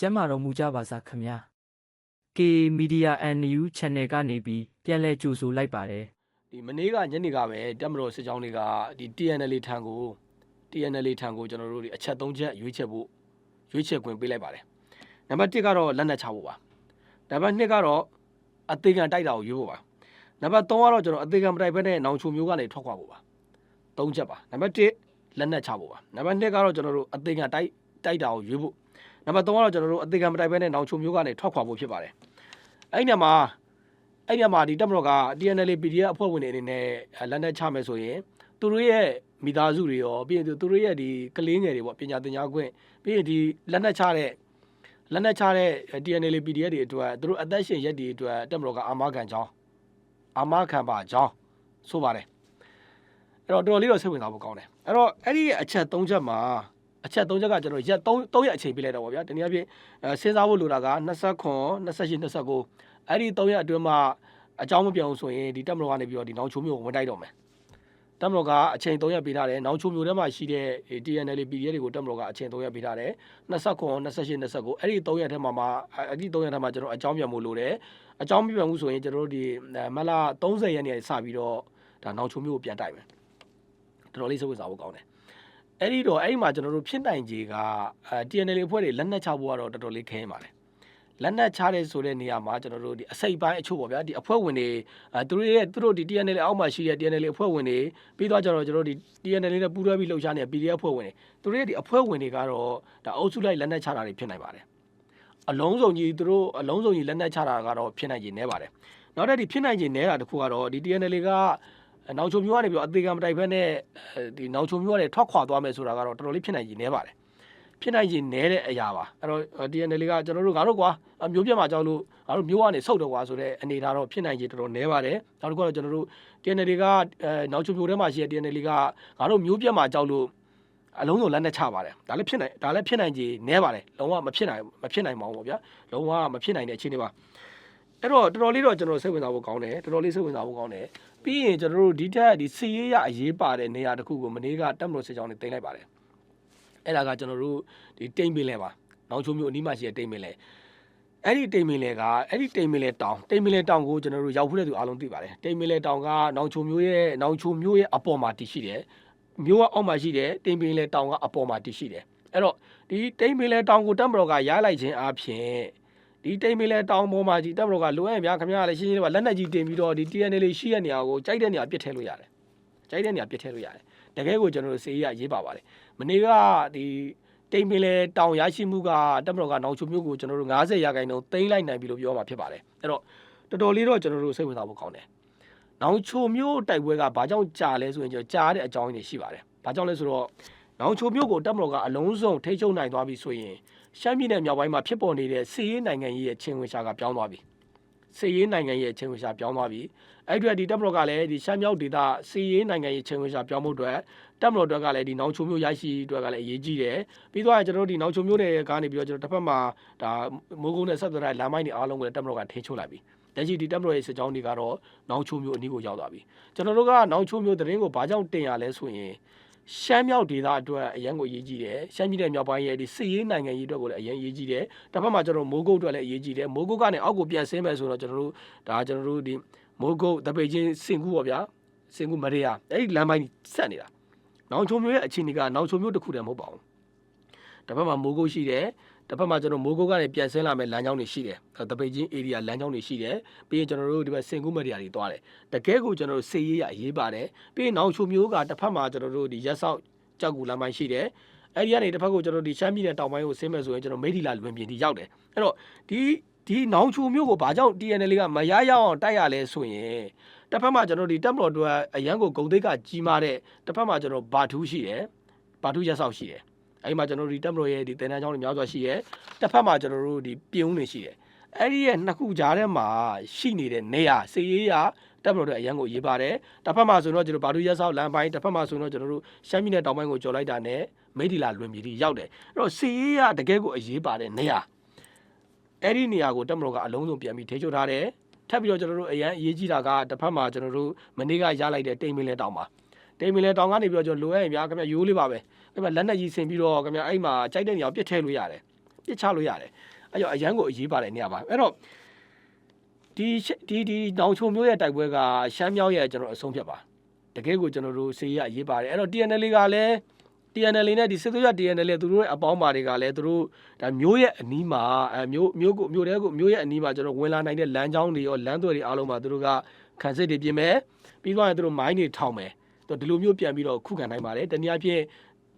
ကျမ်းမာတော်မူကြပါစားခင်ဗျာ K Media NU Channel ကနေပြီးပြန်လည်ကြိုဆိုလိုက်ပါတယ်ဒီမနေ့ကညနေကပဲတက်မတော်စစ်ကြောင်းတွေကဒီ TNL ထံကို TNL ထံကိုကျွန်တော်တို့ဒီအချက်၃ချက်ရွေးချက်ဖို့ရွေးချက်ခွင့်ပေးလိုက်ပါတယ်နံပါတ်1ကတော့လက်နက်ချဖို့ပါနံပါတ်2ကတော့အသေးခံတိုက်တာကိုရွေးဖို့ပါနံပါတ်3ကတော့ကျွန်တော်အသေးခံမတိုက်ဘဲနဲ့နောင်ချုံမျိုးကနေထွက်ခွာဖို့ပါ၃ချက်ပါနံပါတ်1လက်နက်ချဖို့ပါနံပါတ်2ကတော့ကျွန်တော်တို့အသေးခံတိုက်တိုက်တာကိုရွေးဖို့ နံပါတ်3ကတော့ကျွန်တော်တို့အသေးခံမတိုက်ဘဲနဲ့နောင်ချုံမျိုးကနေထွက်ခွာဖို့ဖြစ်ပါတယ်အဲ့ဒီညမှာအဲ့ဒီမှာဒီတက်မတော်က TNL PDF အဖွဲ့ဝင်တွေအနေနဲ့လက်နက်ချမယ်ဆိုရင်သူတို့ရဲ့မိသားစုတွေရောပြီးရင်သူတို့ရဲ့ဒီကလေးငယ်တွေပေါ့ပညာသင်ကြားခွင့်ပြီးရင်ဒီလက်နက်ချတဲ့လက်နက်ချတဲ့ TNL PDF တွေအတွက်သူတို့အသက်ရှင်ရက်တွေအတွက်တက်မတော်ကအာမခံကြောင်းအာမခံပါကြောင်းဆိုပါတယ်အဲ့တော့တော်တော်လေးတော့စိတ်ဝင်စားဖို့ကောင်းတယ်အဲ့တော့အဲ့ဒီအချက်၃ချက်မှာ အချက်၃ချက်ကကျွန်တော်ရက်3 3ရက်အချိန်ပြလိုက်တော့ဗောဗျာတနည်းအားဖြင့်အဲစဉ်းစားဖို့လိုတာက29 28 29အဲ့ဒီ3ရက်အတွင်းမှာအကြောင်းမပြောင်းဆိုရင်ဒီတက်မတော်ကနေပြီးတော့ဒီနောင်ချိုးမျိုးကိုဝင်တိုက်တော့မယ်တက်မတော်ကအချိန်3ရက်ပေးထားတယ်နောင်ချိုးမျိုးထဲမှာရှိတဲ့ TNL PDF တွေကိုတက်မတော်ကအချိန်3ရက်ပေးထားတယ်29 28 29အဲ့ဒီ3ရက်ထဲမှာမှာအဲ့ဒီ3ရက်ထဲမှာကျွန်တော်အကြောင်းပြန်ဖို့လိုတယ်အကြောင်းမပြန်ဘူးဆိုရင်ကျွန်တော်တို့ဒီမလ30ရက်နေ့စပြီးတော့ဒါနောင်ချိုးမျိုးကိုပြန်တိုက်မယ်တော်တော်လေးစိတ်ဝင်စားဖို့ကောင်းတယ် အဲ့ဒီတော့အဲ့ဒီမှာကျွန်တော်တို့ဖြစ်နိုင်ခြေကအဲ TNL အဖွဲ့တွေလက်နက်ချဖို့ကတော့တော်တော်လေးခဲရင်ပါတယ်လက်နက်ချတဲ့ဆိုတဲ့နေရာမှာကျွန်တော်တို့ဒီအစိပ်ပိုင်းအချို့ပေါ့ဗျာဒီအဖွဲ့ဝင်တွေအဲသူတို့ရဲ့သူတို့ဒီ TNL အောက်မှာရှိတဲ့ TNL အဖွဲ့ဝင်တွေပြီးတော့ကျွန်တော်ကျွန်တော်ဒီ TNL နဲ့ပူးတွဲပြီးလှုပ်ရှားနေတဲ့ PDF အဖွဲ့ဝင်တွေသူတို့ရဲ့ဒီအဖွဲ့ဝင်တွေကတော့ဒါအုပ်စုလိုက်လက်နက်ချတာတွေဖြစ်နိုင်ပါတယ်အလုံးစုံကြီးသူတို့အလုံးစုံကြီးလက်နက်ချတာကတော့ဖြစ်နိုင်ခြေနည်းပါတယ်နောက်တစ်ဒီဖြစ်နိုင်ခြေနည်းတာတစ်ခုကတော့ဒီ TNL က နောက်ချုံမျိုးကနေပြီးတော့အသေးကံမတိုက်ဖက်နဲ့ဒီနောက်ချုံမျိုးကနေထွက်ခွာသွားမယ်ဆိုတာကတော့တော်တော်လေးဖြစ်နိုင်ကြီးနေပါတယ်ဖြစ်နိုင်ကြီးနေတဲ့အရာပါအဲ့တော့ TNL ကကျွန်တော်တို့ငါတို့ကွာမျိုးပြတ်မှာကြောက်လို့ငါတို့မျိုးကနေဆုတ်တော့ကွာဆိုတဲ့အနေထားတော့ဖြစ်နိုင်ကြီးတော်တော်နေပါတယ်နောက်တစ်ခုကတော့ကျွန်တော်တို့ TNL ကအဲနောက်ချုံမျိုးထဲမှာရှိတဲ့ TNL ကငါတို့မျိုးပြတ်မှာကြောက်လို့အလုံးစုံလက်နဲ့ချပါတယ်ဒါလည်းဖြစ်နိုင်ဒါလည်းဖြစ်နိုင်ကြီးနေပါတယ်လုံးဝမဖြစ်နိုင်မဖြစ်နိုင်ပါဘူးပေါ့ဗျာလုံးဝမဖြစ်နိုင်တဲ့အခြေအနေပါ အဲ့တော့တော်တော်လေးတော့ကျွန်တော်စိတ်ဝင်စားဖို့ကောင်းတယ်တော်တော်လေးစိတ်ဝင်စားဖို့ကောင်းတယ်ပြီးရင်ကျွန်တော်တို့ဒီထက်ဒီစီရေးရအရေးပါတဲ့နေရာတစ်ခုကိုမနေ့ကတက်မလို့စစ်ကြောင်းတွေတင်လိုက်ပါတယ်အဲ့ဒါကကျွန်တော်တို့ဒီတိမ်ပင်လဲပါနောင်ချိုးမျိုးအနီးမှာရှိတဲ့တိမ်ပင်လဲအဲ့ဒီတိမ်ပင်လဲကအဲ့ဒီတိမ်ပင်လဲတောင်တိမ်ပင်လဲတောင်ကိုကျွန်တော်တို့ရောက်ဖူးတဲ့သူအားလုံးသိပါတယ်တိမ်ပင်လဲတောင်ကနောင်ချိုမျိုးရဲ့နောင်ချိုမျိုးရဲ့အပေါ်မှာတည်ရှိတယ်မျိုးကအောက်မှာရှိတယ်တိမ်ပင်လဲတောင်ကအပေါ်မှာတည်ရှိတယ်အဲ့တော့ဒီတိမ်ပင်လဲတောင်ကိုတက်မတော်ကရလိုက်ခြင်းအပြင် ဒီတိမ်မီလဲတောင်ပေါ်မှာကြီးတပ်မတော်ကလိုအပ်ရင်ဗျာခင်ဗျားလည်းရှင်းရှင်းလေးပါလက်နက်ကြီးတင်ပြီးတော့ဒီ TNL လေးရှိတဲ့နေရာကိုကြိုက်တဲ့နေရာပစ်ထည့်လို့ရတယ်ကြိုက်တဲ့နေရာပစ်ထည့်လို့ရတယ်တကယ်ကိုကျွန်တော်တို့စေးရရေးပါပါတယ်မနေ့ကဒီတိမ်မီလဲတောင်ရရှိမှုကတပ်မတော်ကနောင်ချုံမျိုးကိုကျွန်တော်တို့90ရာခိုင်နှုန်းသိမ်းလိုက်နိုင်ပြီလို့ပြောမှာဖြစ်ပါတယ်အဲ့တော့တော်တော်လေးတော့ကျွန်တော်တို့စိတ်ဝင်စားဖို့ကောင်းတယ်နောင်ချုံမျိုးတိုက်ပွဲကဘာကြောင့်ကြာလဲဆိုရင်ကျွန်တော်ကြာတဲ့အကြောင်းရင်းတွေရှိပါတယ်ဘာကြောင့်လဲဆိုတော့နောင်ချုံမျိုးကိုတပ်မတော်ကအလုံးစုံထိချုံနိုင်သွားပြီဆိုရင် ရှမ်းပြည်နယ်မြောက်ပိုင်းမှာဖြစ်ပေါ်နေတဲ့စီးရေးနိုင်ငံရေးရဲ့ချင်းဝင်ရှာကပြောင်းသွားပြီစီးရေးနိုင်ငံရေးရဲ့ချင်းဝင်ရှာပြောင်းသွားပြီအဲ့ဒီအတွက်ဒီတပ်မတော်ကလည်းဒီရှမ်းမြောက်ဒေသစီးရေးနိုင်ငံရေးချင်းဝင်ရှာပြောင်းဖို့အတွက်တပ်မတော်အတွက်ကလည်းဒီနောင်ချုံမျိုးရရှိအတွက်ကလည်းအရေးကြီးတယ်ပြီးတော့ကျွန်တော်တို့ဒီနောင်ချုံမျိုးတွေကနေပြီးတော့ကျွန်တော်တစ်ဖက်မှာဒါမိုးကုန်းနဲ့ဆက်သွယ်တဲ့လမ်းမိုင်းတွေအားလုံးကိုလည်းတပ်မတော်ကထိန်းချုပ်လိုက်ပြီလက်ရှိဒီတပ်မတော်ရဲ့စစ်ကြောင်းတွေကတော့နောင်ချုံမျိုးအနီးကိုရောက်သွားပြီကျွန်တော်တို့ကနောင်ချုံမျိုးသတင်းကိုဘာကြောင့်တင်ရလဲဆိုရင် ရှမ်းမြောက်ဒေသအတွက်အရန်ကိုအရေးကြီးတယ်ရှမ်းပြည်နယ်မြောက်ပိုင်းရဲ့ဒီစစ်ရေးနိုင်ငံရေးအတွက်ကိုလည်းအရန်အရေးကြီးတယ်တစ်ဖက်မှာကျွန်တော်မိုးကုတ်အတွက်လည်းအရေးကြီးတယ်မိုးကုတ်ကနေအောက်ကိုပြန်ဆင်းမယ်ဆိုတော့ကျွန်တော်တို့ဒါကျွန်တော်တို့ဒီမိုးကုတ်တပိတ်ချင်းစင်ကူပေါ့ဗျာစင်ကူမရေယာအဲ့ဒီလမ်းပိုင်းဆက်နေတာနောင်ချုံမျိုးရဲ့အခြေအနေကနောင်ချုံမျိုးတစ်ခုတည်းမဟုတ်ပါဘူးတစ်ဖက်မှာမိုးကုတ်ရှိတယ် တစ်ဖက်မှာကျွန်တော်မိုးကုတ်ကနေပြန်ဆင်းလာမယ့်လမ်းကြောင်းတွေရှိတယ်တပိတ်ချင်း area လမ်းကြောင်းတွေရှိတယ်ပြီးရင်ကျွန်တော်တို့ဒီဘက်စင်ကူမရေယာတွေတွားတယ်တကယ်ကိုကျွန်တော်တို့စေရေးရအရေးပါတယ်ပြီးရင်နောင်ချုံမျိုးကတစ်ဖက်မှာကျွန်တော်တို့ဒီရက်ဆောက်ကြောက်ကူလမ်းပိုင်းရှိတယ်အဲ့ဒီကနေတစ်ဖက်ကိုကျွန်တော်ဒီရှမ်းပြည်နယ်တောင်ပိုင်းကိုဆင်းမယ်ဆိုရင်ကျွန်တော်မိထီလာလွင်ပြင်ဒီရောက်တယ်အဲ့တော့ဒီဒီနောင်ချုံမျိုးကိုဘာကြောင့် TNL ကမရရအောင်တိုက်ရလဲဆိုရင်တစ်ဖက်မှာကျွန်တော်ဒီတက်မတော်တို့အရန်ကိုဂုံသိက္ခကြီးမားတဲ့တစ်ဖက်မှာကျွန်တော်ဘာထူးရှိတယ်ဘာထူးရက်ဆောက်ရှိတယ် အဲ့ဒီမှာကျွန်တော်ဒီတက်မတော်ရဲ့ဒီတင်တန်းချောင်းတွေများစွာရှိတယ်တစ်ဖက်မှာကျွန်တော်တို့ဒီပြုံးတွေရှိတယ်အဲ့ဒီရဲ့နှစ်ခုကြားထဲမှာရှိနေတဲ့နေရာစေရေးရတက်မတော်တို့အရန်ကိုရေးပါတယ်တစ်ဖက်မှာဆိုတော့ကျွန်တော်ဘာထူးရက်ဆောက်လမ်းပိုင်းတစ်ဖက်မှာဆိုတော့ကျွန်တော်တို့ရှမ်းပြည်နယ်တောင်ပိုင်းကိုကြော်လိုက်တာနဲ့မိထီလာလွင်ပြည်တီရောက်တယ်အဲ့တော့စေရေးရတကယ်ကိုအရေးပါတဲ့နေရာအဲ့ဒီနေရာကိုတက်မတော်ကအလုံးစုံပြန်ပြီးထိချုပ်ထားတယ်ထပ်ပြီးတော့ကျွန်တော်တို့အရန်အရေးကြီးတာကတစ်ဖက်မှာကျွန်တော်တို့မနေ့ကရလိုက်တဲ့တိမ်မင်းလဲတောင်ပါတိမ်မင်းလဲတောင်ကနေပြီးတော့ကျွန်တော်လိုရရင်ဗျာခင်ဗျရိုးလေးပါပဲ ခင်ဗျလက်နက်ကြီးဆင်ပြီးတော့ခင်ဗျအဲ့မှာကြိုက်တဲ့နေရာကိုပစ်ထည့်လို့ရတယ်ပပြစ်ချလို့ရတယ်အဲ့တော့အရန်ကိုအရေးပါတဲ့နေရာပါအဲ့တော့ဒီဒီဒီတောင်ချုံမျိုးရဲ့တိုက်ပွဲကရှမ်းမြောက်ရဲ့ကျွန်တော်အဆုံးဖြတ်ပါတကယ်ကိုကျွန်တော်တို့စေရအရေးပါတယ်အဲ့တော့ TNL ကလည်း TNL နဲ့ဒီစစ်သွေးရ TNL သူတို့ရဲ့အပေါင်းပါတွေကလည်းသူတို့ဒါမျိုးရဲ့အနီးမှာအဲမျိုးမျိုးကိုမျိုးတဲကိုမျိုးရဲ့အနီးမှာကျွန်တော်ဝင်လာနိုင်တဲ့လမ်းကြောင်းတွေရောလမ်းသွယ်တွေအားလုံးမှာသူတို့ကခံစစ်တွေပြင်မယ်ပြီးသွားရင်သူတို့မိုင်းတွေထောင်မယ်သူဒီလိုမျိုးပြန်ပြီးတော့ခုခံနိုင်ပါတယ်တနည်းအားဖြင့်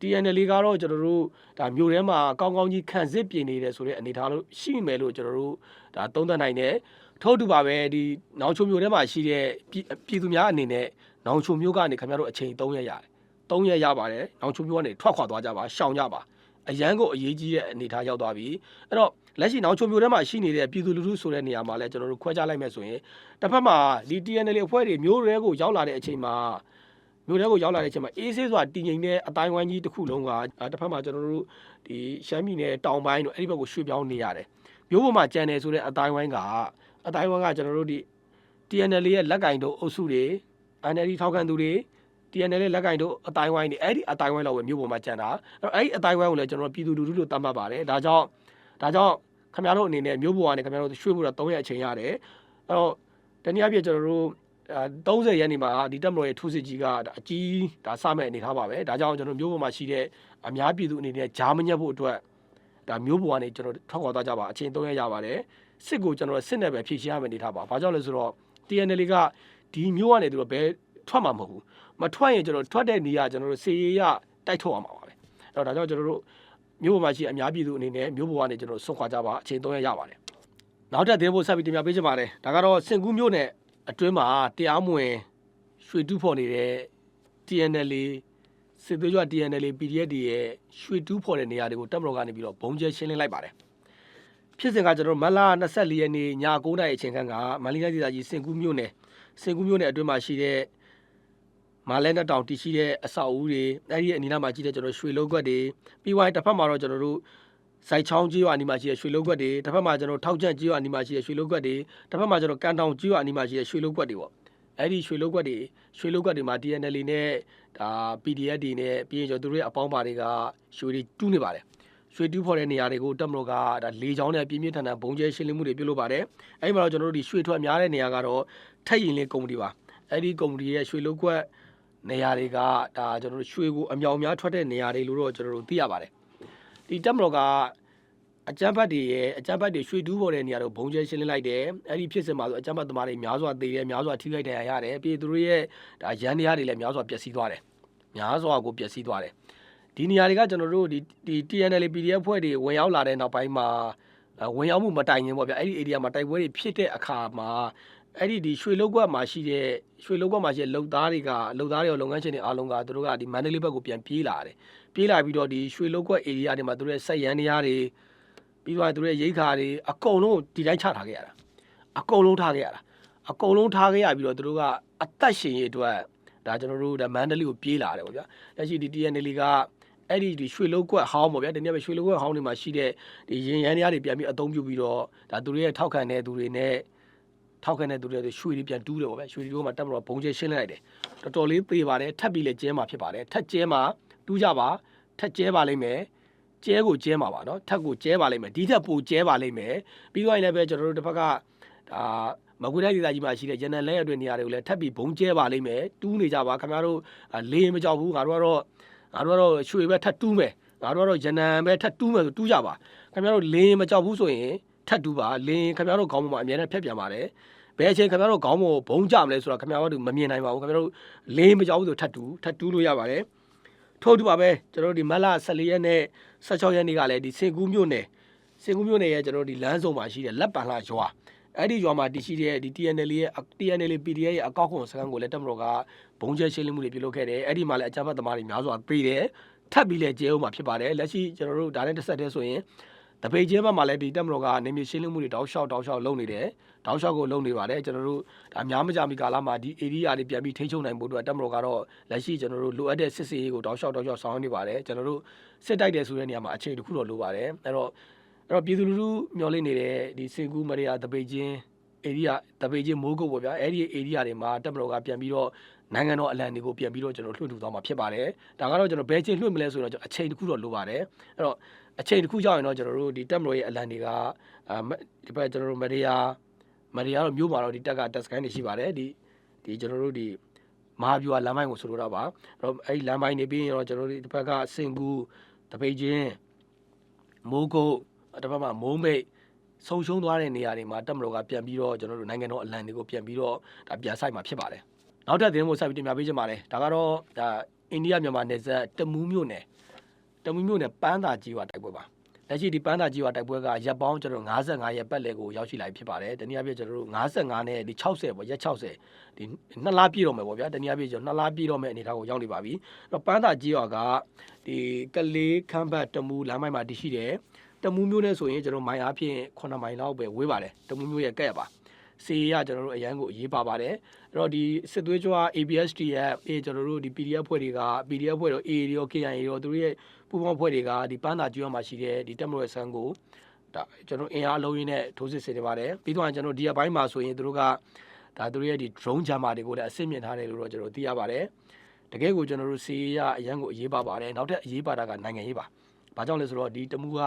TNL ကတော့ကျွန်တော်တို့ဒါမျိုးထဲမှာကောင်းကောင်းကြီးခံစစ်ပြင်နေတယ်ဆိုတဲ့အနေအထားလို့ရှိမယ်လို့ကျွန်တော်တို့ဒါသုံးသပ်နိုင်တယ်ထို့တူပါပဲဒီနောင်ချုံမျိုးထဲမှာရှိတဲ့ပြည်ပြည်သူများအနေနဲ့နောင်ချုံမျိုးကနေခင်ဗျားတို့အချိန်3ရက်ရတယ်3ရက်ရပါတယ်နောင်ချုံမျိုးကနေထွက်ခွာသွားကြပါရှောင်ကြပါအရန်ကိုအရေးကြီးတဲ့အနေအထားရောက်သွားပြီအဲ့တော့လက်ရှိနောင်ချုံမျိုးထဲမှာရှိနေတဲ့ပြည်သူလူထုဆိုတဲ့နေရာမှာလည်းကျွန်တော်တို့ခွဲခြားလိုက်မယ်ဆိုရင်တစ်ဖက်မှာဒီ TNL အဖွဲ့တွေမျိုးတွေကိုရောက်လာတဲ့အချိန်မှာ မြို့ထဲကိုရောက်လာတဲ့အချိန်မှာအေးဆေးစွာတည်ငြိမ်တဲ့အတိုင်းဝိုင်းကြီးတစ်ခုလုံးကအာတစ်ဖက်မှာကျွန်တော်တို့ဒီရှမ်းပြည်နယ်တောင်ပိုင်းတို့အဲ့ဒီဘက်ကိုရွှေ့ပြောင်းနေရတယ်မြို့ပေါ်မှာကြံတယ်ဆိုတဲ့အတိုင်းဝိုင်းကအတိုင်းဝိုင်းကကျွန်တော်တို့ဒီ TNL ရဲ့လက်ကင်တို့အုပ်စုတွေ NLD ထောက်ခံသူတွေ TNL ရဲ့လက်ကင်တို့အတိုင်းဝိုင်းတွေအဲ့ဒီအတိုင်းဝိုင်းလောက်ပဲမြို့ပေါ်မှာကြံတာအဲ့တော့အဲ့ဒီအတိုင်းဝိုင်းကိုလည်းကျွန်တော်တို့ပြည်သူလူထုလို့သတ်မှတ်ပါတယ်ဒါကြောင့်ဒါကြောင့်ခင်ဗျားတို့အနေနဲ့မြို့ပေါ်ကနေခင်ဗျားတို့ရွှေ့ဖို့တော့3ရက်အချိန်ရတယ်အဲ့တော့တနည်းအားဖြင့်ကျွန်တော်တို့အဲ 30ရက်နေမှာဒီတက်မတော်ရဲ့ထိုးစစ်ကြီးကဒါအကြီးဒါစမဲ့အနေထားပါပဲဒါကြောင့်ကျွန်တော်မျိုးပေါ်မှာရှိတဲ့အများပြည်သူအနေနဲ့ဂျာမညက်ဖို့အတွက်ဒါမျိုးပေါ်ကနေကျွန်တော်ထွက်ခွာသွားကြပါအချိန်3ရက်ရပါတယ်စစ်ကိုကျွန်တော်စစ်နဲ့ပဲဖြည့်ရှင်းရမယ့်အနေထားပါဘာကြောင့်လဲဆိုတော့ TNL ကဒီမျိုးကနေသူတို့ဘယ်ထွက်မှာမဟုတ်ဘူးမထွက်ရင်ကျွန်တော်ထွက်တဲ့နေရာကျွန်တော်တို့စေရရတိုက်ထုတ်အောင်ပါပဲအဲ့တော့ဒါကြောင့်ကျွန်တော်တို့မျိုးပေါ်မှာရှိအများပြည်သူအနေနဲ့မျိုးပေါ်ကနေကျွန်တော်ဆွတ်ခွာကြပါအချိန်3ရက်ရပါတယ်နောက်ထပ်သတင်းဖို့ဆက်ပြီးတင်ပြပေးချင်ပါတယ်ဒါကတော့စင်ကူးမျိုးနဲ့ အတွင်းမှာတရားမဝင်ရွှေတူးဖော်နေတဲ့ TNL စစ်သွေးကြွ TNL PDF တွေရဲ့ရွှေတူးဖော်တဲ့နေရာတွေကိုတပ်မတော်ကနေပြီးတော့ဘုံကျဲရှင်းလင်းလိုက်ပါတယ်ဖြစ်စဉ်ကကျွန်တော်တို့မလာ24ရက်နေ့ည9:00နာရီအချိန်ခန့်ကမန္တလေးတိုင်းဒေသကြီးစင်ကူးမြို့နယ်စင်ကူးမြို့နယ်အတွင်းမှာရှိတဲ့မာလဲနဲ့တောင်တည်ရှိတဲ့အဆောက်အဦတွေအဲ့ဒီအနီးနားမှာရှိတဲ့ကျွန်တော်ရွှေလုံးကွက်တွေပြီးွားရင်တစ်ဖက်မှာတော့ကျွန်တော်တို့ စိုက်ချောင်းကြီးရွာအနီးမှာရှိတဲ့ရွှေလုံးကွက်တွေတစ်ဖက်မှာကျွန်တော်ထောက်ကျန့်ကြီးရွာအနီးမှာရှိတဲ့ရွှေလုံးကွက်တွေတစ်ဖက်မှာကျွန်တော်ကန်တောင်ကြီးရွာအနီးမှာရှိတဲ့ရွှေလုံးကွက်တွေပေါ့အဲ့ဒီရွှေလုံးကွက်တွေရွှေလုံးကွက်တွေမှာ TNL နဲ့ဒါ PDF တွေနဲ့ပြီးရင်ကျွန်တော်တို့ရဲ့အပေါင်းပါတွေကရွှေတွေတူးနေပါတယ်ရွှေတူးဖော်တဲ့နေရာတွေကိုတက်မလို့ကဒါလေချောင်းနဲ့ပြင်းပြင်းထန်ထန်ဘုံကျဲရှင်းလင်းမှုတွေပြုလုပ်ပါတယ်အဲ့ဒီမှာတော့ကျွန်တော်တို့ဒီရွှေထွက်များတဲ့နေရာကတော့ထက်ရင်လေးကုမ္ပဏီပါအဲ့ဒီကုမ္ပဏီရဲ့ရွှေလုံးကွက်နေရာတွေကဒါကျွန်တော်တို့ရွှေကိုအမြောင်များထွက်တဲ့နေရာတွေလို့တော့ကျွန်တော်တို့သိရပါတယ် ဒီတက်မလို့ကအကြမ်းဖက်တွေရဲ့အကြမ်းဖက်တွေရွှေတူးပေါ်တဲ့နေရာတို့ဘုံကျဲရှင်းလင်းလိုက်တယ်အဲ့ဒီဖြစ်စဉ်မှာဆိုအကြမ်းဖက်သမားတွေများစွာသေတယ်များစွာထိခိုက်ဒဏ်ရာရတယ်ပြီးသူတို့ရဲ့ဒါရန်တရားတွေလည်းများစွာပျက်စီးသွားတယ်များစွာကိုပျက်စီးသွားတယ်ဒီနေရာတွေကကျွန်တော်တို့ဒီဒီ TNL PDF ဖွဲ့တွေဝင်ရောက်လာတဲ့နောက်ပိုင်းမှာဝင်ရောက်မှုမတိုင်ခင်ပေါ့ဗျအဲ့ဒီ area မှာတိုက်ပွဲတွေဖြစ်တဲ့အခါမှာ အဲ့ဒီဒီရွှေလုတ်ကွက်မှာရှိတဲ့ရွှေလုတ်ကွက်မှာရှိတဲ့လုံသားတွေကလုံသားတွေရောလုပ်ငန်းရှင်တွေအားလုံးကသူတို့ကဒီမန္တလေးဘက်ကိုပြန်ပြေးလာတယ်ပြေးလာပြီးတော့ဒီရွှေလုတ်ကွက် area တွေမှာသူတို့ရဲ့ဆက်ရန်တရားတွေပြီးတော့သူတို့ရဲ့ရိတ်ခါတွေအကုန်လုံးဒီတိုင်းချထားခဲ့ရတာအကုန်လုံးထားခဲ့ရတာအကုန်လုံးထားခဲ့ရပြီးတော့သူတို့ကအသက်ရှင်ရေးအတွက်ဒါကျွန်တော်တို့ဒါမန္တလေးကိုပြေးလာတယ်ပေါ့ဗျာလက်ရှိဒီ TNL ကအဲ့ဒီဒီရွှေလုံးကွက်ဟောင်းပေါ့ဗျာဒီနေ့ပဲရွှေလုံးကွက်ဟောင်းတွေမှာရှိတဲ့ဒီရင်ရန်တရားတွေပြန်ပြီးအသုံးပြုပြီးတော့ဒါသူတို့ရဲ့ထောက်ခံတဲ့သူတွေနဲ့ ထောက်ခံတဲ့သူတွေရွှေတွေပြန်တူးတယ်ပေါ့ဗျရွှေတွေမှာတက်မတော်ဘုံကျဲရှင်းလိုက်တယ်တော်တော်လေးသေးပါတယ်ထပ်ပြီးလဲကျဲမှာဖြစ်ပါတယ်ထက်ကျဲမှာတူးကြပါထက်ကျဲပါလိမ့်မယ်ကျဲကိုကျဲမှာပါနော်ထက်ကိုကျဲပါလိမ့်မယ်ဒီထက်ပိုကျဲပါလိမ့်မယ်ပြီးတော့ရင်လည်းပဲကျွန်တော်တို့တစ်ဖက်ကဒါမကွေးတိုင်းဒေသကြီးမှာရှိတဲ့ဂျန်နယ်လဲအတွင်းနေရာတွေကိုလည်းထပ်ပြီးဘုံကျဲပါလိမ့်မယ်တူးနေကြပါခင်ဗျားတို့လေမကြောက်ဘူးငါတို့ကတော့ငါတို့ကတော့ရွှေပဲထပ်တူးမယ်ငါတို့ကတော့ဂျန်နယ်ပဲထပ်တူးမယ်ဆိုတူးကြပါခင်ဗျားတို့လေမကြောက်ဘူးဆိုရင် ထပ်တူးပါလေခင်ဗျားတို့ခေါင်းပေါ်မှာအများနဲ့ဖက်ပြန်ပါတယ်ဘယ်အချိန်ခင်ဗျားတို့ခေါင်းပေါ်ဘုံကြမလဲဆိုတော့ခင်ဗျားတို့မမြင်နိုင်ပါဘူးခင်ဗျားတို့လေမကြောက်ဘူးဆိုထပ်တူးထပ်တူးလို့ရပါတယ်ထို့တူပါပဲကျွန်တော်တို့ဒီမတ်လ14ရက်နဲ့16ရက်နေ့ကလည်းဒီစင်ကူးမြို့နယ်စင်ကူးမြို့နယ်ရဲ့ကျွန်တော်တို့ဒီလမ်းစုံမှာရှိတဲ့လက်ပံလှရွာအဲ့ဒီရွာမှာတည်ရှိတဲ့ဒီ TNL ရဲ့ TNL PDF ရဲ့အကောက်ခွန်စကန်ကိုလည်းတက်မတော်ကဘုံကျဲရှင်းလင်းမှုတွေပြုလုပ်ခဲ့တယ်အဲ့ဒီမှာလည်းအကြမ်းဖက်သမားတွေများစွာပြေးတယ်ထပ်ပြီးလည်းကျဲအောင်မှာဖြစ်ပါတယ်လက်ရှိကျွန်တော်တို့ဒါနဲ့တစ်ဆက်တည်းဆိုရင် တပိတ်ကျဲဘက်မှာလည်းဒီတက်မတော်ကနေမြေရှင်းလင်းမှုတွေတောက်လျှောက်တောက်လျှောက်လုပ်နေတယ်တောက်လျှောက်ကိုလုပ်နေပါတယ်ကျွန်တော်တို့ဒါများမကြမီကာလမှာဒီ area တွေပြန်ပြီးထိန်းချုပ်နိုင်ဖို့အတွက်တက်မတော်ကတော့လက်ရှိကျွန်တော်တို့လိုအပ်တဲ့စစ်စေးရေးကိုတောက်လျှောက်တောက်လျှောက်ဆောင်ရွက်နေပါတယ်ကျွန်တော်တို့စစ်တိုက်တယ်ဆိုတဲ့နေရာမှာအခြေတစ်ခုတော့လိုပါတယ်အဲ့တော့အဲ့တော့ပြည်သူလူထုမျှော်လင့်နေတဲ့ဒီစင်ကူးမရိယာတပိတ်ချင်း area တပိတ်ချင်းမိုးကုတ်ပေါ့ဗျာအဲ့ဒီ area တွေမှာတက်မတော်ကပြန်ပြီးတော့နိုင်ငံတော်အလံတွေကိုပြန်ပြီးတော့ကျွန်တော်လွှင့်ထူသွားမှာဖြစ်ပါတယ်ဒါကတော့ကျွန်တော်ဘယ်ချိန်လွှင့်မလဲဆိုတော့ကျွန်တော်အချိန်တစ်ခုတော့လိုပါတယ်အဲ့တော့ အချိန်တစ်ခုကြောက်ရင်တော့ကျွန်တော်တို့ဒီတက်မတော်ရဲ့အလံတွေကအာမဒီဘက်ကျွန်တော်တို့မရီယာမရီယာတော့မြို့မှာတော့ဒီတက်ကတက်စကန်တွေရှိပါတယ်ဒီဒီကျွန်တော်တို့ဒီမဟာဗျူဟာလမ်းပိုင်းကိုဆိုလိုတာပါအဲ့တော့အဲ့ဒီလမ်းပိုင်းနေပြီးရင်တော့ကျွန်တော်တို့ဒီဘက်ကစင်ကူတပိတ်ချင်းမိုးကုတ်တစ်ဘက်မှာမိုးမိတ်ဆုံရှုံသွားတဲ့နေရာတွေမှာတက်မတော်ကပြန်ပြီးတော့ကျွန်တော်တို့နိုင်ငံတော်အလံတွေကိုပြန်ပြီးတော့ဒါပြန်ဆိုင်မှာဖြစ်ပါတယ်နောက်ထပ်သတင်းကိုဆက်ပြီးတင်ပြပေးချင်ပါတယ်ဒါကတော့ဒါအိန္ဒိယမြန်မာနယ်စပ်တမူးမြို့နယ် တမူးမြို့နယ်ပန်းသာကြီးဝတိုက်ပွဲပါလက်ရှိဒီပန်းသာကြီးဝတိုက်ပွဲကရပ်ပေါင်းကျွန်တော်တို့55ရက်ပတ်လည်ကိုရောက်ရှိလာပြီဖြစ်ပါတယ်တနည်းအားဖြင့်ကျွန်တော်တို့55နဲ့ဒီ60ပေါ့ရက်60ဒီနှစ်လပြည့်တော့မယ်ပေါ့ဗျာတနည်းအားဖြင့်ကျွန်တော်နှစ်လပြည့်တော့မယ်အနေအထားကိုရောက်နေပါပြီအဲ့တော့ပန်းသာကြီးဝကဒီကလေးခမ်းဘတ်တမူးလမ်းမိုက်မှာတည်ရှိတယ်တမူးမြို့နဲ့ဆိုရင်ကျွန်တော်မိုင်အားဖြင့်9မိုင်လောက်ပဲဝေးပါတယ်တမူးမြို့ရဲ့ကဲ့ရပါစီရကျွန်တော်တို့အရန်ကိုအရေးပါပါတယ်အဲ့တော့ဒီစစ်သွေးကြွား ABSD ရဲ့အေးကျွန်တော်တို့ဒီ PDF ဖွဲ့တွေက PDF ဖွဲ့တော့ A ရော KIA ရောသူတို့ရဲ့ ပူးပေါင်းဖွဲ့တွေကဒီပန်းသာကျွေးမှာရှိတဲ့ဒီတက်မလို့ဆန်းကိုဒါကျွန်တော်အင်အားအလုံးရင်းနဲ့ထိုးစစ်ဆင်နေပါတယ်ပြီးတော့ကျွန်တော်ဒီအပိုင်းမှာဆိုရင်သူတို့ကဒါသူတို့ရဲ့ဒီ drone jammer တွေကိုလည်းအစစ်မြင့်ထားတယ်လို့တော့ကျွန်တော်သိရပါတယ်တကယ်ကိုကျွန်တော်တို့စီရအရန်ကိုအရေးပါပါတယ်နောက်ထပ်အရေးပါတာကနိုင်ငံရေးပါဘာကြောင့်လဲဆိုတော့ဒီတမှုက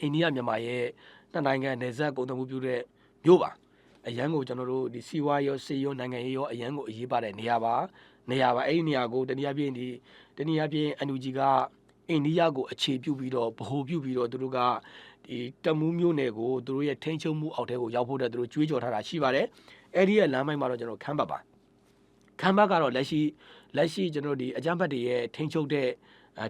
အိန္ဒိယမြန်မာရဲ့နှစ်နိုင်ငံနယ်စပ်ကုန်သွယ်မှုပြုတဲ့မြို့ပါအရန်ကိုကျွန်တော်တို့ဒီစီဝါရောစေရောနိုင်ငံရေးရောအရန်ကိုအရေးပါတဲ့နေရာပါနေရာပါအဲ့ဒီနေရာကိုတနည်းအားဖြင့်ဒီတနည်းအားဖြင့်အန်ယူဂျီက အိန္ဒိယကိုအခြေပြုပြီးတော့ဗဟိုပြုပြီးတော့သူတို့ကဒီတမူးမျိုးနယ်ကိုသူတို့ရဲ့ထိန်းချုပ်မှုအောက်ထဲကိုရောက်ဖို့တဲ့သူတို့ကြွေးကြော်ထားတာရှိပါတယ်အဲ့ဒီရဲ့လမ်းမိုက်မှာတော့ကျွန်တော်ခမ်းပတ်ပါခမ်းပတ်ကတော့လက်ရှိလက်ရှိကျွန်တော်ဒီအကြမ်းဖက်တွေရဲ့ထိန်းချုပ်တဲ့အဲ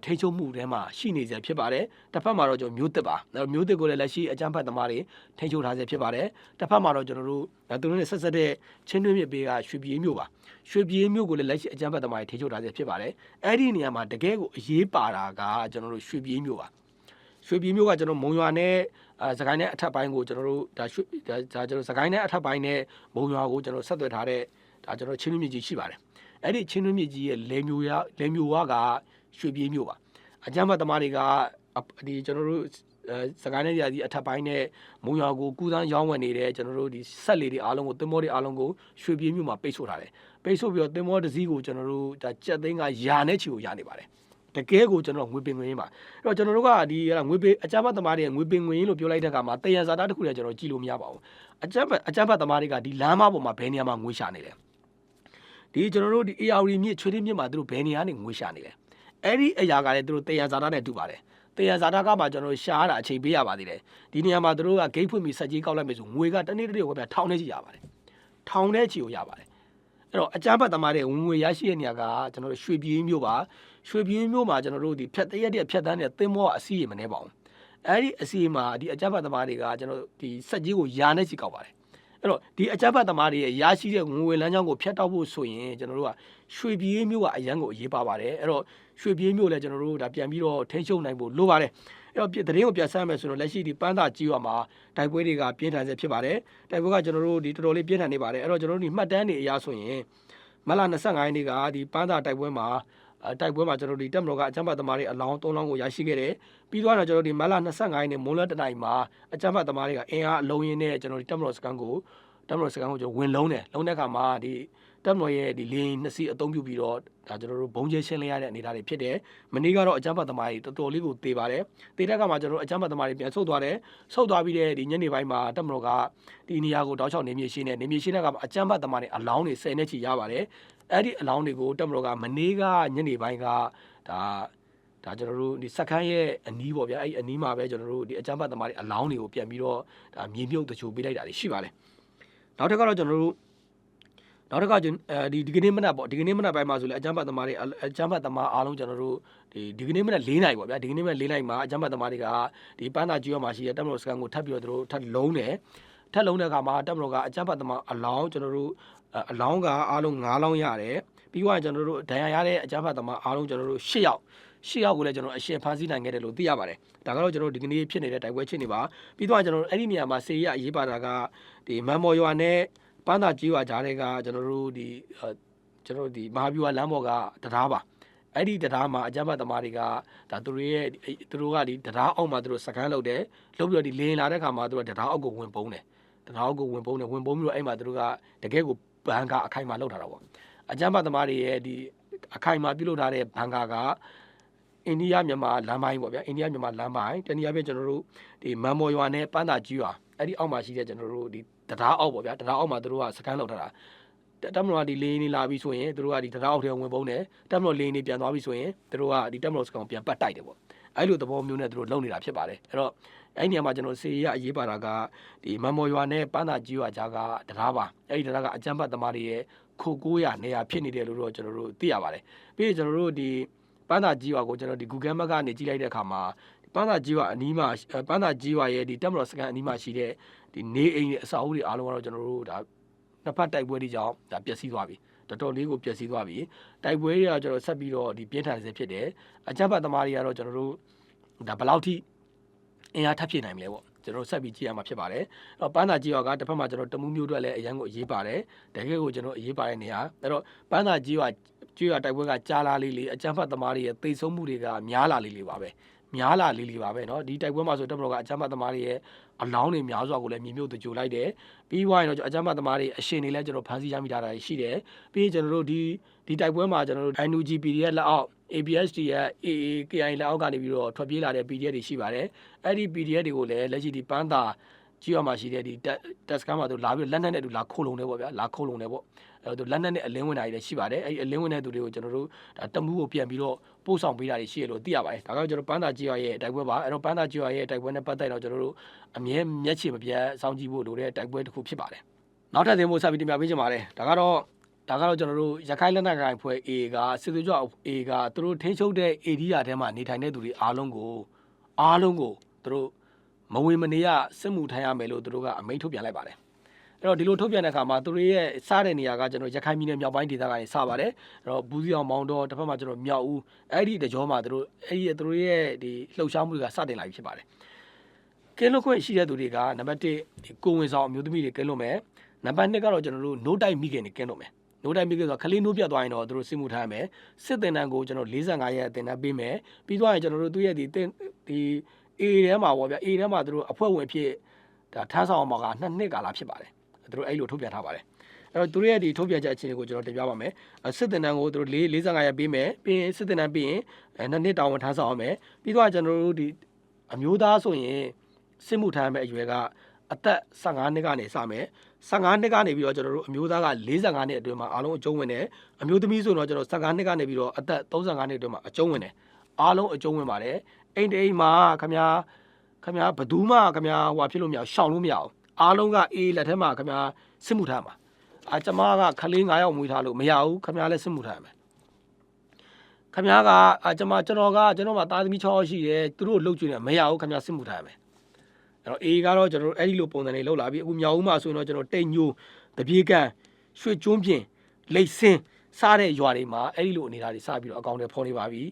ထိန်းချုပ်မှုထဲမှာရှိနေစေဖြစ်ပါတယ်တစ်ဖက်မှာတော့ကျွန်တော်မျိုးသစ်ပါအဲ့တော့မျိုးသစ်ကိုလည်းလက်ရှိအကြမ်းဖက်သမားတွေထိန်းချုပ်ထားစေဖြစ်ပါတယ်တစ်ဖက်မှာတော့ကျွန်တော်တို့ဒါသူတို့နဲ့ဆက်ဆက်တဲ့ချင်းတွင်းမြစ်ပေးကရွှေပြည်မျိုးပါရွှေပြည်မျိုးကိုလည်းလက်ရှိအကြမ်းဖက်သမားတွေထိန်းချုပ်ထားစေဖြစ်ပါတယ်အဲ့ဒီနေရာမှာတကယ်ကိုအရေးပါတာကကျွန်တော်တို့ရွှေပြည်မျိုးပါရွှေပြည်မျိုးကကျွန်တော်မုံရွာနဲ့အဲစကိုင်းနဲ့အထက်ပိုင်းကိုကျွန်တော်တို့ဒါရွှေဒါဒါကျွန်တော်စကိုင်းနဲ့အထက်ပိုင်းနဲ့မုံရွာကိုကျွန်တော်ဆက်သွယ်ထားတဲ့ဒါကျွန်တော်ချင်းတွင်းမြစ်ကြီးရှိပါတယ်အဲ့ဒီချင်းတွင်းမြစ်ကြီးရဲ့လေမျိုးရလေမျိုးဝက ရွှေပြည်မျိုးပါအကြမ်းဖက်သမားတွေကဒီကျွန်တော်တို့အဲစကိုင်းနဲ့ရာသီအထက်ပိုင်းနဲ့မုံရွာကိုကူးစမ်းရောင်းဝယ်နေတဲ့ကျွန်တော်တို့ဒီဆက်လေးတွေအားလုံးကိုတင်မောတွေအားလုံးကိုရွှေပြည်မြို့မှာပိတ်ဆို့ထားတယ်ပိတ်ဆို့ပြီးတော့တင်မောတစ်စီးကိုကျွန်တော်တို့ဒါကြက်သိန်းကယာနဲ့ချီကိုယာနေပါတယ်တကယ်ကိုကျွန်တော်ငွေပင်ငွေရင်းပါအဲ့တော့ကျွန်တော်တို့ကဒီအဲ့ဒါငွေပင်အကြမ်းဖက်သမားတွေငွေပင်ငွေရင်းလို့ပြောလိုက်တဲ့အခါမှာတယံဇာတာတစ်ခုတည်းကျွန်တော်ကြည့်လို့မရပါဘူးအကြမ်းဖက်အကြမ်းဖက်သမားတွေကဒီလမ်းမပေါ်မှာဘယ်နေရာမှာငွေရှာနေလဲဒီကျွန်တော်တို့ဒီ AR မြစ်ချွေးရင်းမြစ်မှာသူတို့ဘယ်နေရာနေငွေရှာနေလဲ အဲ့ဒီအရာကလည်းသူတို့တယံဇာတာနဲ့တူပါတယ်တရားဇာတာကမှကျွန်တော်တို့ရှားတာအချိန်ပေးရပါသေးတယ်ဒီနေရာမှာတို့ကဂိတ်ဖွင့်ပြီးဆက်ကြီးကောက်လိုက်မယ်ဆိုငွေကတနေ့တစ်နေ့ကိုပဲထောင်ထဲကြီးရပါတယ်ထောင်ထဲကြီးကိုရပါတယ်အဲ့တော့အကြမ်းဖက်သမားတွေဝင်ငွေရရှိတဲ့နေရာကကျွန်တော်တို့ရွှေပြည်မျိုးပါရွှေပြည်မျိုးမှာကျွန်တော်တို့ဒီဖြတ်တရက်တရက်ဖြတ်တန်းတဲ့သင်းမောအစီအမနေပါဘူးအဲ့ဒီအစီအမှာဒီအကြမ်းဖက်သမားတွေကကျွန်တော်တို့ဒီဆက်ကြီးကိုယာနဲ့ကြီးကောက်ပါတယ်အဲ့တော့ဒီအကြမ်းဖက်သမားတွေရဲ့ရရှိတဲ့ငွေလမ်းကြောင်းကိုဖျက်တောက်ဖို့ဆိုရင်ကျွန်တော်တို့ကရွှေပြည်မျိုးကအရန်ကိုအရေးပါပါတယ်အဲ့တော့ ရွှေပြေးမျိုးလည်းကျွန်တော်တို့ဒါပြန်ပြီးတော့ထိန်းချုပ်နိုင်ဖို့လိုပါတယ်အဲ့တော့သတင်းကိုပြန်ဆမ်းမယ်ဆိုတော့လက်ရှိဒီပန်းသာကြီးရွာမှာတိုက်ပွဲတွေကပြင်းထန်စေဖြစ်ပါတယ်တိုက်ပွဲကကျွန်တော်တို့ဒီတော်တော်လေးပြင်းထန်နေပါတယ်အဲ့တော့ကျွန်တော်တို့ဒီမှတ်တမ်းတွေအရဆိုရင်မလ25ရက်နေ့ကဒီပန်းသာတိုက်ပွဲမှာအဲတိုက်ပွဲမှာကျွန်တော်တို့ဒီတက်မတော်ကအကြမ်းဖက်သမားတွေအလောင်း၃လောင်းကိုရရှိခဲ့တယ်ပြီးတော့ကျွန်တော်တို့ဒီမလ25ရက်နေ့မွန်းလတနိုင်မှာအကြမ်းဖက်သမားတွေကအင်အားအလုံးရင်းနဲ့ကျွန်တော်တို့တက်မတော်စကန်ကိုတက်မတော်စကန်ကိုကျွန်တော်ဝင်လုံးတယ်လုံးတဲ့အခါမှာဒီ တက်မတော်ရဲ့ဒီလင်းနှစ်စီးအသုံးပြုပြီးတော့ဒါကျွန်တော်တို့ဘုံကျဲရှင်းလင်းရတဲ့အနေအထားတွေဖြစ်တယ်မနေ့ကတော့အကြမ်းဖက်သမားတွေတော်တော်လေးကိုတေပါတယ်တေတဲ့အခါမှာကျွန်တော်တို့အကြမ်းဖက်သမားတွေပြန်ဆုတ်သွားတယ်ဆုတ်သွားပြီးတဲ့ဒီညနေပိုင်းမှာတက်မတော်ကဒီနေရာကိုတောက်ချောက်နေမြေရှင်းတယ်နေမြေရှင်းတဲ့အခါမှာအကြမ်းဖက်သမားတွေအလောင်းတွေ10နဲ့ချီရပါတယ်အဲ့ဒီအလောင်းတွေကိုတက်မတော်ကမနေ့ကညနေပိုင်းကဒါဒါကျွန်တော်တို့ဒီစက်ခန်းရဲ့အနီးပေါ့ဗျာအဲ့ဒီအနီးမှာပဲကျွန်တော်တို့ဒီအကြမ်းဖက်သမားတွေအလောင်းတွေကိုပြန်ပြီးတော့ဒါမြေမြုပ်တချို့ပေးလိုက်တာတွေရှိပါတယ်နောက်တစ်ခါတော့ကျွန်တော်တို့ နောက်တစ်ခါကျွန်အဲဒီဒီကနေ့မနက်ပေါ့ဒီကနေ့မနက်ပိုင်းမှာဆိုလေအကြမ်းဖက်သမားတွေအကြမ်းဖက်သမားအားလုံးကျွန်တော်တို့ဒီဒီကနေ့မနက်၄နိုင်ပေါ့ဗျာဒီကနေ့မနက်၄နိုင်မှာအကြမ်းဖက်သမားတွေကဒီပန်းသာကျွေးမှာရှိတဲ့တက်မတော်စကန်ကိုထပ်ပြီးတော့သူတို့ထပ်လုံးတယ်ထပ်လုံးတဲ့အခါမှာတက်မတော်ကအကြမ်းဖက်သမားအလောင်းကျွန်တော်တို့အလောင်းကအားလုံး9လောင်းရတယ်ပြီးတော့ကျွန်တော်တို့ဒဏ်ရာရတဲ့အကြမ်းဖက်သမားအားလုံးကျွန်တော်တို့10ယောက်ရှစ်ယောက်ကိုလည်းကျွန်တော်အရှင်ဖန်ဆီးနိုင်ခဲ့တယ်လို့သိရပါတယ်။ဒါကတော့ကျွန်တော်တို့ဒီကနေ့ဖြစ်နေတဲ့တိုက်ပွဲချင်းတွေပါ။ပြီးတော့ကျွန်တော်တို့အဲ့ဒီနေရာမှာစေရအရေးပါတာကဒီမန်မော်ရွာနဲ့ ပန်းသာကြီးရွာကြားတွေကကျွန်တော်တို့ဒီကျွန်တော်တို့ဒီမဟာဗျူဟာလမ်းပေါ်ကတရားပါ။အဲ့ဒီတရားမှာအကြမ်းဖက်သမားတွေကဒါသူတို့ရဲ့သူတို့ကဒီတရားအောက်မှာသူတို့စကန်လုပ်တယ်။လုပ်ပြီးတော့ဒီလင်းလာတဲ့ခါမှာသူတို့တရားအောက်ကိုဝင်ပုံးတယ်။တရားအောက်ကိုဝင်ပုံးတယ်ဝင်ပုံးပြီးတော့အဲ့မှာသူတို့ကတကယ်ကိုဘန်ကအခိုင်အမာလုပ်ထားတာပေါ့။အကြမ်းဖက်သမားတွေရဲ့ဒီအခိုင်အမာပြုလုပ်ထားတဲ့ဘန်ကာကအိန္ဒိယမြန်မာလမ်းပိုင်းပေါ့ဗျာအိန္ဒိယမြန်မာလမ်းပိုင်းတနည်းအားဖြင့်ကျွန်တော်တို့ဒီမန်မော်ရွာနဲ့ပန်းသာကြီးရွာအဲ့ဒီအောက်မှာရှိတဲ့ကျွန်တော်တို့ဒီ တရားအောက်ပေါ့ဗျာတရားအောက်မှာသူတို့ကစကန်လောက်ထားတာတက်မတော်ကဒီလေးနေလာပြီးဆိုရင်သူတို့ကဒီတရားအောက်ထဲဝင်ပုံးတယ်တက်မတော်လေးနေပြန်သွားပြီးဆိုရင်သူတို့ကဒီတက်မတော်စကန်ပြန်ပတ်တိုက်တယ်ပေါ့အဲ့လိုသဘောမျိုးနဲ့သူတို့လုပ်နေတာဖြစ်ပါတယ်အဲ့တော့အဲ့ဒီနေရာမှာကျွန်တော်စေရအရေးပါတာကဒီမန်မော်ရွာနဲ့ပန်းသာကြီးရွာကြားကတရားပါအဲ့ဒီတရားကအကြမ်းဖက်သမားတွေရဲ့ခိုကိုးရနေရာဖြစ်နေတယ်လို့တော့ကျွန်တော်တို့သိရပါတယ်ပြီးရင်ကျွန်တော်တို့ဒီပန်းသာကြီးရွာကိုကျွန်တော်ဒီ Google Map ကနေကြည့်လိုက်တဲ့အခါမှာ ပန်းသာကြီးရွာအနီးမှာပန်းသာကြီးရွာရဲ့ဒီတက်မတော်စကန်အနီးမှာရှိတဲ့ဒီနေအိမ်တွေအစာအုပ်တွေအားလုံးကတော့ကျွန်တော်တို့ဒါနှစ်ဖက်တိုက်ပွဲတွေကြောင့်ဒါပျက်စီးသွားပြီတော်တော်လေးကိုပျက်စီးသွားပြီတိုက်ပွဲတွေကကျွန်တော်ဆက်ပြီးတော့ဒီပြင်းထန်စေဖြစ်တယ်အကြမ်းဖက်သမားတွေကတော့ကျွန်တော်တို့ဒါဘယ်လောက်ထိအင်အားထပ်ဖြစ်နိုင်မလဲပေါ့ကျွန်တော်ဆက်ပြီးကြည့်ရမှာဖြစ်ပါတယ်။အဲ့တော့ပန်းသာကြီးရွာကတစ်ဖက်မှာကျွန်တော်တမူးမျိုးအတွက်လည်းအရန်ကိုအရေးပါတယ်။တကယ်ကိုကျွန်တော်အရေးပါတဲ့နေရာ။အဲ့တော့ပန်းသာကြီးရွာကြီးရွာတိုက်ပွဲကကြားလာလေးလေးအကြမ်းဖက်သမားတွေရဲ့တိတ်ဆုံးမှုတွေကများလာလေးလေးပါပဲ။ များလာလေးလေးပါပဲเนาะဒီတိုက်ပွဲမှာဆိုတပ်မတော်ကအကြမ်းဖက်သမားတွေရဲ့အလောင်းတွေများစွာကိုလည်းမြေမြုပ်တကြိုလိုက်တယ်ပြီးွားရင်တော့အကြမ်းဖက်သမားတွေအရှင်တွေလည်းကျွန်တော်ဖမ်းဆီးရမိတာတွေရှိတယ်ပြီးရင်ကျွန်တော်တို့ဒီဒီတိုက်ပွဲမှာကျွန်တော်တို့ INUG PDF လက်အောက် ABSD ရဲ့ AA KI လက်အောက်ကနေပြီးတော့ထွက်ပြေးလာတဲ့ PDF တွေရှိပါတယ်အဲ့ဒီ PDF တွေကိုလည်းလက်ရှိဒီပန်းသာ ကြီးရမှာရှိတဲ့ဒီတက်စကမ်းမှာသူလာပြီးလက်နက်နဲ့တူလာခိုးလုံတယ်ပေါ့ဗျာလာခိုးလုံတယ်ပေါ့အဲ့တော့လက်နက်နဲ့အလင်းဝင်တာတွေလည်းရှိပါတယ်အဲ့ဒီအလင်းဝင်တဲ့သူတွေကိုကျွန်တော်တို့ဒါတမှုကိုပြန်ပြီးတော့ပို့ဆောင်ပေးတာတွေရှိရလို့သိရပါတယ်ဒါကကျွန်တော်ပန်းသာကြီးရရဲ့တိုက်ပွဲပါအဲ့တော့ပန်းသာကြီးရရဲ့တိုက်ပွဲနဲ့ပတ်သက်တော့ကျွန်တော်တို့အမြဲမျက်ခြေမပြတ်စောင့်ကြည့်ဖို့လိုတဲ့တိုက်ပွဲတစ်ခုဖြစ်ပါတယ်နောက်ထပ်သင်ဖို့ဆက်ပြီးတင်ပြပေးချင်ပါတယ်ဒါကတော့ဒါကတော့ကျွန်တော်တို့ရခိုင်လက်နက်ကိုင်ဖွဲ့ A ကစစ်သွေးကြွ A ကသူတို့ထိန်းချုပ်တဲ့ area ထဲမှာနေထိုင်တဲ့သူတွေအားလုံးကိုအားလုံးကိုသူတို့ မဝင်မနေရစစ်မှုထမ်းရမယ်လို့သူတို့ကအမိန့်ထုတ်ပြန်လိုက်ပါတယ်အဲ့တော့ဒီလိုထုတ်ပြန်တဲ့အခါမှာသူတို့ရဲ့စားတဲ့နေရာကကျွန်တော်ရခိုင်ပြည်နယ်မြောက်ပိုင်းဒေသကနေစပါတယ်အဲ့တော့ဘူးစီအောင်မောင်တော်တစ်ဖက်မှာကျွန်တော်မြောက်ဦးအဲ့ဒီတကြောမှာသူတို့အဲ့ဒီသူတို့ရဲ့ဒီလှုပ်ရှားမှုတွေကစတင်လာပြီဖြစ်ပါတယ်ကင်းလွတ်ခွင့်ရှိတဲ့သူတွေကနံပါတ်1ဒီကိုဝင်ဆောင်အမျိုးသမီးတွေကင်းလွတ်မယ်နံပါတ်2ကတော့ကျွန်တော်တို့ no တိုက်မိခင်တွေကင်းလွတ်မယ်နိုးတိုင်းပြီးဆိုခလေးနိုးပြတ်သွားရင်တော့သူတို့စစ်မှုထမ်းရမယ်စစ်တင်တန်းကိုကျွန်တော်45ရက်တင်တန်းပေးမယ်ပြီးသွားရင်ကျွန်တော်တို့သူ့ရဲ့ဒီဒီ A ထဲမှာပေါ့ဗျာ A ထဲမှာသူတို့အဖွဲ့ဝင်ဖြစ်ဒါထမ်းဆောင်အောင်မှာကနှစ်နှစ်ကာလဖြစ်ပါတယ်သူတို့အဲ့လိုထုတ်ပြန်ထားပါတယ်အဲ့တော့သူတို့ရဲ့ဒီထုတ်ပြန်ချက်အခြေအနေကိုကျွန်တော်တင်ပြပါမယ်စစ်တင်တန်းကိုသူတို့45ရက်ပေးမယ်ပြီးရင်စစ်တင်တန်းပြီးရင်နှစ်နှစ်တောင်းဝန်ထမ်းဆောင်အောင်မယ်ပြီးသွားကျွန်တော်တို့ဒီအမျိုးသားဆိုရင်စစ်မှုထမ်းရမယ့်အရွယ်ကအသက်15နှစ်ကနေစမယ်15နှစ်ကနေပြီးတော့ကျွန်တော်တို့အမျိုးသားက45နှစ်အတွင်းမှာအားလုံးအကျုံးဝင်တယ်အမျိုးသမီးဆိုတော့ကျွန်တော်15နှစ်ကနေပြီးတော့အသက်35နှစ်အတွင်းမှာအကျုံးဝင်တယ်အားလုံးအကျုံးဝင်ပါတယ် အိမ်တိမ်မှာခမညာခမညာဘသူမှခမညာဟိုဖြစ်လို့မရအောင်ရှောင်လို့မရအောင်အားလုံးကအေးလက်ထဲမှာခမညာစစ်မှုထားမှာအာကျမကခလေး9ယောက်မွေးထားလို့မရဘူးခမညာလည်းစစ်မှုထားမှာခမညာကအာကျမကျွန်တော်ကကျွန်တော်မှသားသမီး6ယောက်ရှိတယ်သူတို့လှုပ်ကျွေးနေမရဘူးခမညာစစ်မှုထားမှာအဲ့တော့အေးကတော့ကျွန်တော်အဲ့ဒီလိုပုံစံတွေလှုပ်လာပြီးအခုမြောက်ဦးမှာဆိုရင်တော့ကျွန်တော်တိတ်ညိုတပြေကန်ရွှေကျွန်းပြင်လိတ်စင်းစားတဲ့ရွာတွေမှာအဲ့ဒီလိုအနေအထားတွေစပြီးတော့အကောင့်တွေဖော်နေပါပြီ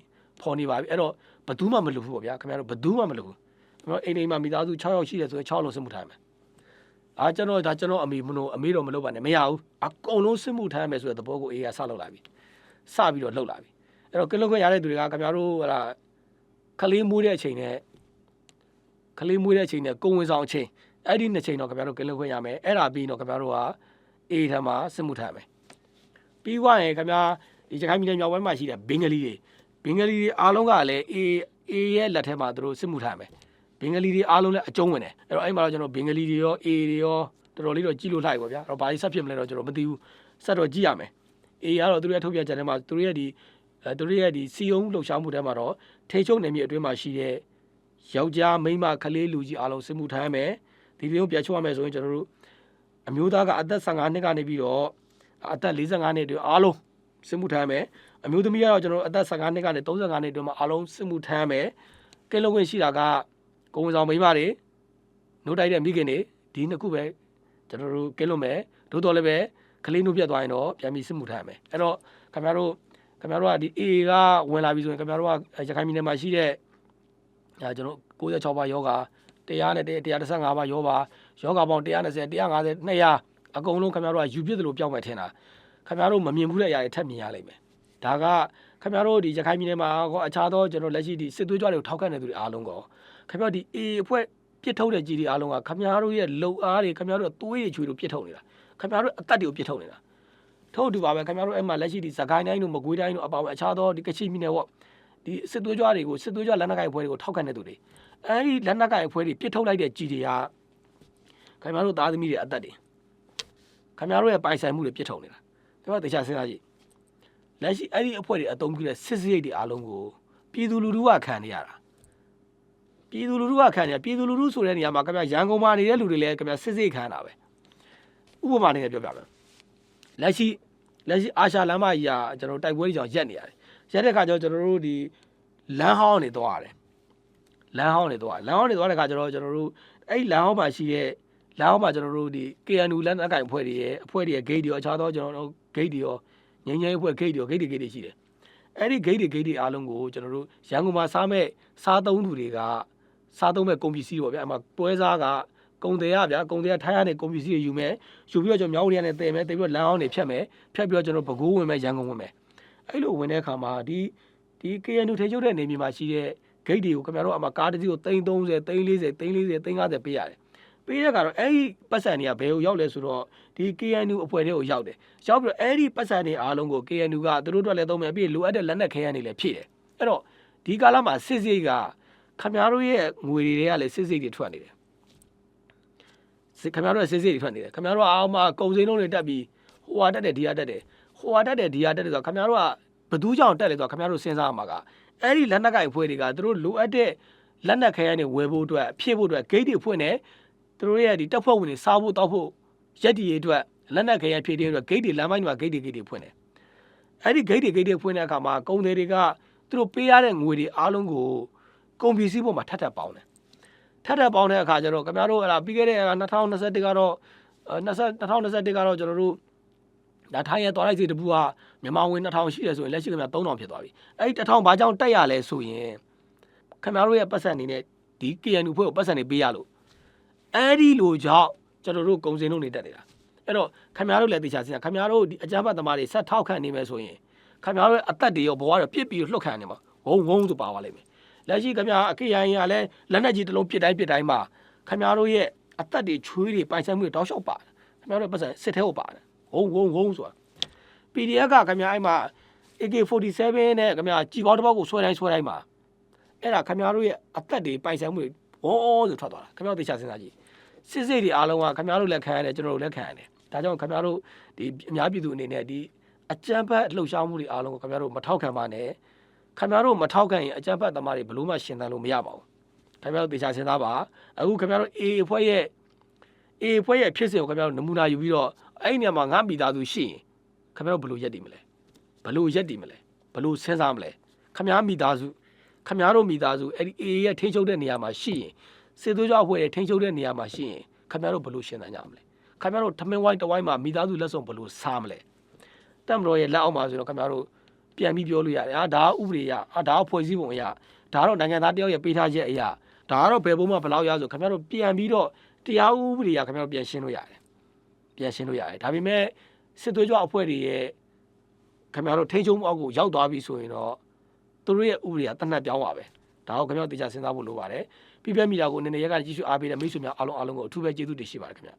ဖော်နေပါပြီအဲ့တော့ ဘယ်သူမှမလုပ်ဘူးပေါ့ဗျာခင်ဗျားတို့ဘယ်သူမှမလုပ်ဘူးကျွန်တော်အိမ်အိမ်မှာမိသားစု6ယောက်ရှိတယ်ဆိုရင်6လုံးစစ်မှုထမ်းမယ်အာကျွန်တော်ဒါကျွန်တော်အမေမလို့အမေတော့မလုပ်ပါနဲ့မရဘူးအကုန်လုံးစစ်မှုထမ်းမယ်ဆိုတဲ့သဘောကိုအေးကစလုပ်လာပြီစပြီးတော့လှုပ်လာပြီအဲ့တော့ကလုတ်ခွင့်ရတဲ့သူတွေကခင်ဗျားတို့ဟလာခလေးမွေးတဲ့အချိန်နဲ့ခလေးမွေးတဲ့အချိန်နဲ့ကိုဝင်ဆောင်အချိန်အဲ့ဒီနှစ်ချိန်တော့ခင်ဗျားတို့ကလုတ်ခွင့်ရမယ်အဲ့ဒါပြီးတော့ခင်ဗျားတို့ကအေးထမ်းမှာစစ်မှုထမ်းမယ်ပြီးွားရင်ခင်ဗျားဒီကြိုင်ပြည်နယ်မြောက်ပိုင်းမှာရှိတဲ့ဘင်္ဂလီတွေ ဘင်္ဂလီတွေအားလုံးကလည်းအေးအေးရဲ့လက်ထဲမှာသူတို့စစ်မှုထမ်းမယ်ဘင်္ဂလီတွေအားလုံးလည်းအကျုံးဝင်တယ်အဲ့တော့အဲ့မှာတော့ကျွန်တော်ဘင်္ဂလီတွေရောအေးတွေရောတော်တော်လေးတော့ကြည့်လို့လိုက်ပါဗျာအဲ့တော့ဘာကြီးဆက်ဖြစ်မလဲတော့ကျွန်တော်မသိဘူးဆက်တော့ကြည့်ရမယ်အေးကတော့သူတို့ရဲ့ထုတ်ပြန်ချက်ထဲမှာသူတို့ရဲ့ဒီအဲသူတို့ရဲ့ဒီစီယုံလှုပ်ရှားမှုထဲမှာတော့ထိချုံနေမြေအတွင်းမှာရှိတဲ့ယောက်ျားမိန်းမကလေးလူကြီးအားလုံးစစ်မှုထမ်းမယ်ဒီလိုပြချိုးရမယ်ဆိုရင်ကျွန်တော်တို့အမျိုးသားကအသက်15နှစ်ကနေပြီးတော့အသက်45နှစ်တွေအားလုံးစစ်မှုထမ်းမယ် အမျိုးသမီးကတော့ကျွန်တော်တို့အသက်15နှစ်ကနေ35နှစ်အတွင်းမှာအားလုံးစစ်မှုထမ်းမယ်ကဲလုံးခွင့်ရှိတာကကိုဝန်ဆောင်မိန်းမတွေနှုတ်တိုက်တဲ့မိခင်တွေဒီနှစ်ခုပဲကျွန်တော်တို့ကဲလို့မယ်တို့တော်လည်းပဲကလေးနှုတ်ပြတ်သွားရင်တော့ပြန်ပြီးစစ်မှုထမ်းမယ်အဲ့တော့ခင်ဗျားတို့ခင်ဗျားတို့ကဒီ A ကဝင်လာပြီဆိုရင်ခင်ဗျားတို့ကရခိုင်ပြည်နယ်မှာရှိတဲ့အဲကျွန်တော်96ပါးယောဂတရားနဲ့135ပါးယောပါယောဂပေါင်း120 150 200အကုန်လုံးခင်ဗျားတို့ကယူပြစ်တယ်လို့ပြောင်းမယ်ထင်တာခင်ဗျားတို့မမြင်ဘူးတဲ့အရာတွေထပ်မြင်ရလိမ့်မယ် ဒါကခင်ဗျားတို့ဒီရခိုင်ပြည်နယ်မှာကောအခြားသောကျွန်တော်လက်ရှိဒီစစ်သွေးကြွတွေကိုထောက်ခံနေသူတွေအားလုံးကောခင်ဗျားဒီ A အဖွဲ့ပြစ်ထုတ်တဲ့ကြီးတွေအားလုံးကခင်ဗျားတို့ရဲ့လုံအားတွေခင်ဗျားတို့သွေးတွေချွေတွေပြစ်ထုတ်နေတာခင်ဗျားတို့အသက်တွေကိုပြစ်ထုတ်နေတာထို့အတူပါပဲခင်ဗျားတို့အဲ့မှာလက်ရှိဒီစကိုင်းတိုင်းတို့မကွေးတိုင်းတို့အပါအဝင်အခြားသောဒီကချင်ပြည်နယ်ပေါ့ဒီစစ်သွေးကြွတွေကိုစစ်သွေးကြွလက်နက်ကိုင်အဖွဲ့တွေကိုထောက်ခံတဲ့သူတွေအဲ့ဒီလက်နက်ကိုင်အဖွဲ့တွေပြစ်ထုတ်လိုက်တဲ့ကြီးတွေကခင်ဗျားတို့သားသမီးတွေအသက်တွေခင်ဗျားတို့ရဲ့ပိုင်ဆိုင်မှုတွေပြစ်ထုတ်နေတာခင်ဗျားတို့တရားစဉ်းစားကြည့် လက်ရှိအဲ့ဒီအဖွဲ့တွေအတုံးပြုတဲ့စစ်စရိတ်တွေအားလုံးကိုပြည်သူလူထုကခံနေရတာပြည်သူလူထုကခံနေရပြည်သူလူထုဆိုတဲ့နေရာမှာခင်ဗျာရန်ကုန်မှာနေတဲ့လူတွေလည်းခင်ဗျာစစ်စရိတ်ခံရတာပဲဥပမာအနေနဲ့ပြောပြမယ်လက်ရှိလက်ရှိအာရှလမ်းမကြီးကကျွန်တော်တို့တိုက်ပွဲကြီးကြောင့်ရက်နေရတယ်။ရက်တဲ့ခါကျတော့ကျွန်တော်တို့ဒီလမ်းဟောင်းနေသွားရတယ်။လမ်းဟောင်းနေသွားလမ်းဟောင်းနေသွားတဲ့ခါကျတော့ကျွန်တော်တို့အဲ့ဒီလမ်းဟောင်းမှာရှိတဲ့လမ်းဟောင်းမှာကျွန်တော်တို့ဒီ KNU လမ်းအကင်အဖွဲ့တွေရဲ့အဖွဲ့တွေရဲ့ gate တွေရောအခြားသောကျွန်တော်တို့ gate တွေရော ငင်းငင်းအဖွဲ့ gate တွေရော gate တွေ gate တွေရှိတယ်။အဲ့ဒီ gate တွေ gate တွေအားလုံးကိုကျွန်တော်တို့ရန်ကုန်မှာစားမဲ့စားသုံးသူတွေကစားသုံးမဲ့ကုန်ပစ္စည်းပေါ့ဗျာအဲ့မှာပွဲစားကကုံတယ်ရဗျာကုံတယ်ရထိုင်းရတဲ့ကုန်ပစ္စည်းတွေယူမယ်ယူပြီးတော့ကျွန်တော်မြောင်းရီရနဲ့တည်မယ်တည်ပြီးတော့လမ်းအောင်တွေဖြတ်မယ်ဖြတ်ပြီးတော့ကျွန်တော်ပဲခူးဝင်မယ်ရန်ကုန်ဝင်မယ်အဲ့လိုဝင်တဲ့အခါမှာဒီဒီ KNU ထိချုပ်တဲ့နေမြေမှာရှိတဲ့ gate တွေကိုခင်ဗျားတို့အမှကားတစ်စီးကို330 340 340 350ပေးရတယ် ပေးတဲ့ကတော့အဲ့ဒီပတ်စံတွေကဘယ်ကိုရောက်လဲဆိုတော့ဒီ KNU အဖွဲ့တွေကိုရောက်တယ်ရောက်ပြီးတော့အဲ့ဒီပတ်စံတွေအားလုံးကို KNU ကသူတို့အတွက်လည်းသုံးမယ်ပြီးလိုအပ်တဲ့လက်နက်ခဲယမ်းတွေလည်းဖြည့်တယ်အဲ့တော့ဒီကာလမှာစစ်စစ်ကခင်ဗျားတို့ရဲ့ငွေတွေကလည်းစစ်စစ်တွေထွက်နေတယ်စစ်ခင်ဗျားတို့ရဲ့စစ်စစ်တွေထွက်နေတယ်ခင်ဗျားတို့ကအောင်မကုံစိမ်းလုံးတွေတက်ပြီးဟိုဟာတက်တယ်ဒီဟာတက်တယ်ဟိုဟာတက်တယ်ဒီဟာတက်တယ်ဆိုတော့ခင်ဗျားတို့ကဘသူကြောင့်တက်လဲဆိုတော့ခင်ဗျားတို့စဉ်းစားရမှာကအဲ့ဒီလက်နက်ကင်ဖွဲ့တွေကသူတို့လိုအပ်တဲ့လက်နက်ခဲယမ်းတွေဝယ်ဖို့အတွက်ဖြည့်ဖို့အတွက်ဂိတ်တွေဖွင့်နေ သူတို့ရဲ့ဒီတပ်ဖွဲ့ဝင်တွေစားဖို့တောက်ဖို့ရက်တီရေးအတွက်လက်နက်ခဲယမ်းဖြည့်တဲ့အတွက်ဂိတ်တွေလမ်းပိုင်းတွေမှာဂိတ်တွေဂိတ်တွေဖွင့်နေအဲ့ဒီဂိတ်တွေဂိတ်တွေဖွင့်တဲ့အခါမှာကုန်တွေတွေကသူတို့ပေးရတဲ့ငွေတွေအားလုံးကိုကုန်ပစ္စည်းပေါ်မှာထပ်ထပ်ပေါင်းတယ်ထပ်ထပ်ပေါင်းတဲ့အခါကျတော့ခင်ဗျားတို့အဲ့ဒါပြီးခဲ့တဲ့2021ကတော့20 2021ကတော့ကျွန်တော်တို့ဒါထိုင်းရဲ့တော်လိုက်စီတပူကမြန်မာဝင်2000ရှိတယ်ဆိုရင်လက်ရှိခင်ဗျာ3000ဖြစ်သွားပြီအဲ့ဒီ1000ဘာကြောင့်တက်ရလဲဆိုရင်ခင်ဗျားတို့ရဲ့ပတ်စံနေနဲ့ဒီ KNU ဖွဲ့ကိုပတ်စံနေပေးရလို့ အဲ့ဒီလိုကြောင့်ကျွန်တော်တို့ဂုံစင်တို့နေတက်နေတာအဲ့တော့ခင်ဗျားတို့လည်းတေချာစင်ခင်ဗျားတို့ဒီအကြမ်းဖက်သမားတွေဆက်ထောက်ခံနေမယ်ဆိုရင်ခင်ဗျားတို့ရဲ့အသက်တွေရောဘဝတွေပြစ်ပြီးလှုပ်ခံနေမှာဝုံဝုံဆိုပါသွားလိမ့်မယ်လက်ရှိခင်ဗျာအကေရိုင်းရလဲလက်နက်ကြီးတစ်လုံးပစ်တိုင်းပစ်တိုင်းမှာခင်ဗျားတို့ရဲ့အသက်တွေချွေးတွေပိုင်ဆိုင်မှုတွေတောက်လျှောက်ပါတယ်ခင်ဗျားတို့ပတ်စံစစ်ထဲကိုပါတယ်ဝုံဝုံဝုံဆိုတာ PDF ကခင်ဗျာအဲ့မှာ AK47 နဲ့ခင်ဗျာကြီးပေါင်းတစ်ပေါက်ကိုဆွဲတိုင်းဆွဲတိုင်းမှာအဲ့ဒါခင်ဗျားတို့ရဲ့အသက်တွေပိုင်ဆိုင်မှုတွေဝေါဆိုထွက်သွားတာခင်ဗျားတို့သိချစဉ်းစားကြည့် စစ်စစ်တွေအားလုံးကခင်ဗျားတို့လက်ခံရတယ်ကျွန်တော်တို့လက်ခံရတယ်ဒါကြောင့်ခင်ဗျားတို့ဒီအများပြည်သူအနေနဲ့ဒီအကြမ်းဖက်လှုပ်ရှားမှုတွေအားလုံးကိုခင်ဗျားတို့မထောက်ခံပါနဲ့ခင်ဗျားတို့မထောက်ခံရင်အကြမ်းဖက်သမားတွေဘလို့မှရှင်သန်လို့မရပါဘူးခင်ဗျားတို့တေချာစဉ်းစားပါအခုခင်ဗျားတို့ A အဖွဲ့ရဲ့ A အဖွဲ့ရဲ့ဖြစ်စဉ်ကိုခင်ဗျားတို့နမူနာယူပြီးတော့အဲ့ဒီနေရာမှာငါမိသားစုရှိရင်ခင်ဗျားတို့ဘလို့ရက်တည်မလဲဘလို့ရက်တည်မလဲဘလို့စဉ်းစားမလဲခင်ဗျားမိသားစုခင်ဗျားတို့မိသားစုအဲ့ဒီ A ရဲ့ထိန်းချုပ်တဲ့နေရာမှာရှိရင် စေသွေးကြောအဖွဲ့ရဲ့ထိန်းချုပ်တဲ့နေရာမှာရှိရင်ခင်ဗျားတို့ဘလို့ရှင်သန်ကြမလဲခင်ဗျားတို့ထမင်းဝိုင်းတစ်ဝိုင်းမှာမိသားစုလက်ဆောင်ဘလို့စားမလဲတက်မတော်ရဲ့လက်အောက်မှာဆိုတော့ခင်ဗျားတို့ပြန်ပြီးပြောလို့ရတယ်ဟာဒါကဥပဒေအရဟာဒါကဖွဲ့စည်းပုံအရဒါကတော့နိုင်ငံသားတယောက်ရဲ့ပေးထားချက်အရဒါကတော့ဘယ်ဘုံမှဘယ်လောက်ရဆိုခင်ဗျားတို့ပြန်ပြီးတော့တရားဥပဒေအရခင်ဗျားတို့ပြန်ရှင်းလို့ရတယ်ပြန်ရှင်းလို့ရတယ်ဒါပေမဲ့စစ်သွေးကြွအဖွဲ့တွေရဲ့ခင်ဗျားတို့ထိန်းချုပ်မှုအောက်ကိုရောက်သွားပြီဆိုရင်တော့သူတို့ရဲ့ဥပဒေကတတ်နှက်ပြောင်းပါပဲဒါကိုခင်ဗျားတို့တရားစဉ်းစားဖို့လိုပါတယ် ပြပြမိတာကိုနည်းနည်းရက်ကကြည့်ရှုအားပေးတဲ့မိတ်ဆွေများအားလုံးအားလုံးကိုအထူးပဲကျေးဇူးတင်ရှိပါတယ်ခင်ဗျာ